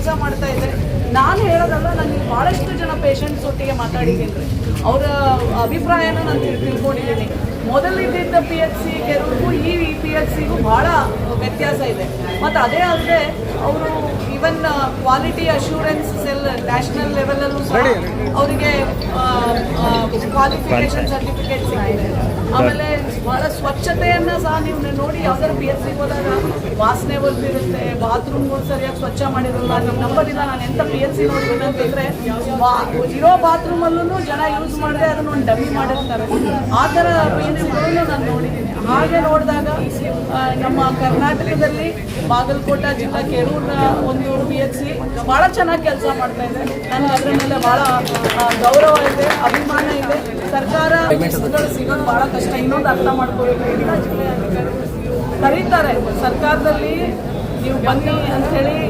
ಕೆಲಸ ಮಾಡ್ತಾ ಇದೆ ನಾನು ಹೇಳೋದಲ್ಲ, ನಾನು ಭಾಳಷ್ಟು ಜನ ಪೇಷಂಟ್ಸ್ ಒಟ್ಟಿಗೆ ಮಾತಾಡಿದ್ದೀನಿ ರೀ ಅವರ ಅಭಿಪ್ರಾಯನ ನಾನು ತಿಳ್- ತಿಳ್ಕೊಂಡಿದ್ದೀನಿ. ಮೊದಲಿದ್ದ ಪಿ ಎಚ್ ಸಿ ಕೆರೂರಿಗೂ ಈ ಸಿಗೂ ಭಾಳ ವ್ಯತ್ಯಾಸ ಇದೆ. ಮತ್ತು ಅದೇ ಅಲ್ಲದೆ ಅವರು even quality assurance cell national ಲೆವೆಲಲ್ಲೂ ಸಹ ಅವರಿಗೆ ಕ್ವಾಲಿಫಿಕೇಶನ್ ಸರ್ಟಿಫಿಕೇಟ್ ಸಿಕ್ಕಿದೆ. ಆಮೇಲೆ ಬಹಳ ಸ್ವಚ್ಛತೆಯನ್ನ ಸಹ ನೀವು ನೋಡಿ ಯಾವ್ದಾದ್ರು ಪಿ ಎಸ್ ಸಿ ಹೋದಾಗ ವಾಸನೆ ಬರ್ತಿರುತ್ತೆ ಬಾತ್ರೂಮ್ಗಳು ಸರಿಯಾಗಿ ಸ್ವಚ್ಛ ಮಾಡಿರಲ್ಲ ನಮ್ಮ ನಂಬರಿಂದ ನಾನು ಎಂತ ಪಿ ಎಚ್ ಸಿ ನೋಡ್ತೀನಿ ಅಂತಂದ್ರೆ ಬಾ- ಇರೋ ಬಾತ್ರೂಮಲ್ಲೂ ಜನ ಯೂಸ್ ಮಾಡಿದ್ರೆ ಅದನ್ನ ಒಂದು ಡಮ್ಮಿ ಮಾಡಿರ್ತಾರೆ. ಆ ಥರ ಪಿ ಎಚ್ ಸಿಗಳನ್ನು ನಾನು ನೋಡಿದ್ದೀನಿ. ಹಾಗೆ ನೋಡಿದಾಗ ನಮ್ಮ ಕರ್ನಾಟಕದಲ್ಲಿ ಬಾಗಲಕೋಟ ಜಿಲ್ಲಾ ಕೆರೂರಿನ ಒಂದು ಬಿ ಎಚ್ ಸಿ ಭಾಳ ಚೆನ್ನಾಗಿ ಕೆಲಸ ಮಾಡ್ತಾ ಇದೆ. ನಾನು ಅದರ ಮೇಲೆ ಭಾಳ ಗೌರವ ಇದೆ ಅಭಿಮಾನ ಇದೆ. ಸರ್ಕಾರ ಸಿಗೋದು ಭಾಳ ಕಷ್ಟ. ಇನ್ನೊಂದು ಅರ್ಥ ಮಾಡ್ಕೋಬೇಕು. ಕರೀತಾರೆ ಸರ್ಕಾರದಲ್ಲಿ ನೀವು ಬನ್ನಿ ಅಂತ ಆ,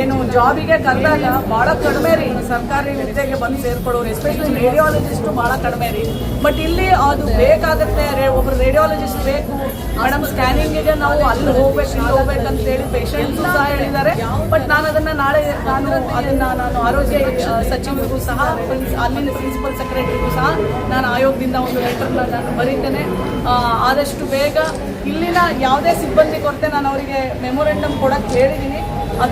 ಏನು ಜಾಬಿಗೆ ಕರೆದಾಗ ಭಾಳ ಕಡಿಮೆ ರೀ. ಸರ್ಕಾರಿ ಹುದ್ದೆಗೆ ಬಂದು ಸೇರ್ಕೊಳ್ಳೋರು ಎಸ್ಪೆಷಲಿ ರೇಡಿಯಾಲಜಿಸ್ಟು ಭಾಳ ಕಡಿಮೆ ರೀ. ಬಟ್ ಇಲ್ಲಿ ಅದು ಬೇಕಾಗುತ್ತೆ ಒಬ್ರು ರೇಡಿಯಾಲಜಿಸ್ಟ್ ಬೇಕು. ಮೇಡಮ್ ಸ್ಕ್ಯಾನಿಂಗಿಗೆ ನಾವು ಅಲ್ಲಿ ಹೋಗ್ಬೇಕು, ಇಲ್ಲಿ ಹೋಗ್ಬೇಕು ಅಂತೇಳಿ ಪೇಷಂಟ್ ಸಹ ಹೇಳಿದ್ದಾರೆ. ಬಟ್ ನಾನು ಅದನ್ನು ನಾಳೆ ನಾನು ಅದನ್ನು ನಾನು ಆರೋಗ್ಯ ಸಚಿವರಿಗೂ ಸಹ ಅಲ್ಲಿನ ಪ್ರಿನ್ಸಿಪಲ್ ಸೆಕ್ರೆಟರಿಗೂ ಸಹ ನಾನು ಆಯೋಗದಿಂದ ಒಂದು ಲೆಟರ್ ನಾನು ಬರೀತೇನೆ. ಆದಷ್ಟು ಬೇಗ ಇಲ್ಲಿನ ಯಾವುದೇ ಸಿಬ್ಬಂದಿ ಕೊರತೆ ನಾನು ಅವರಿಗೆ ಮೆಮೊರೆಂಡಮ್ ಕೊಡಕ್ಕೆ ಹೇಳಿದ್ದೀನಿ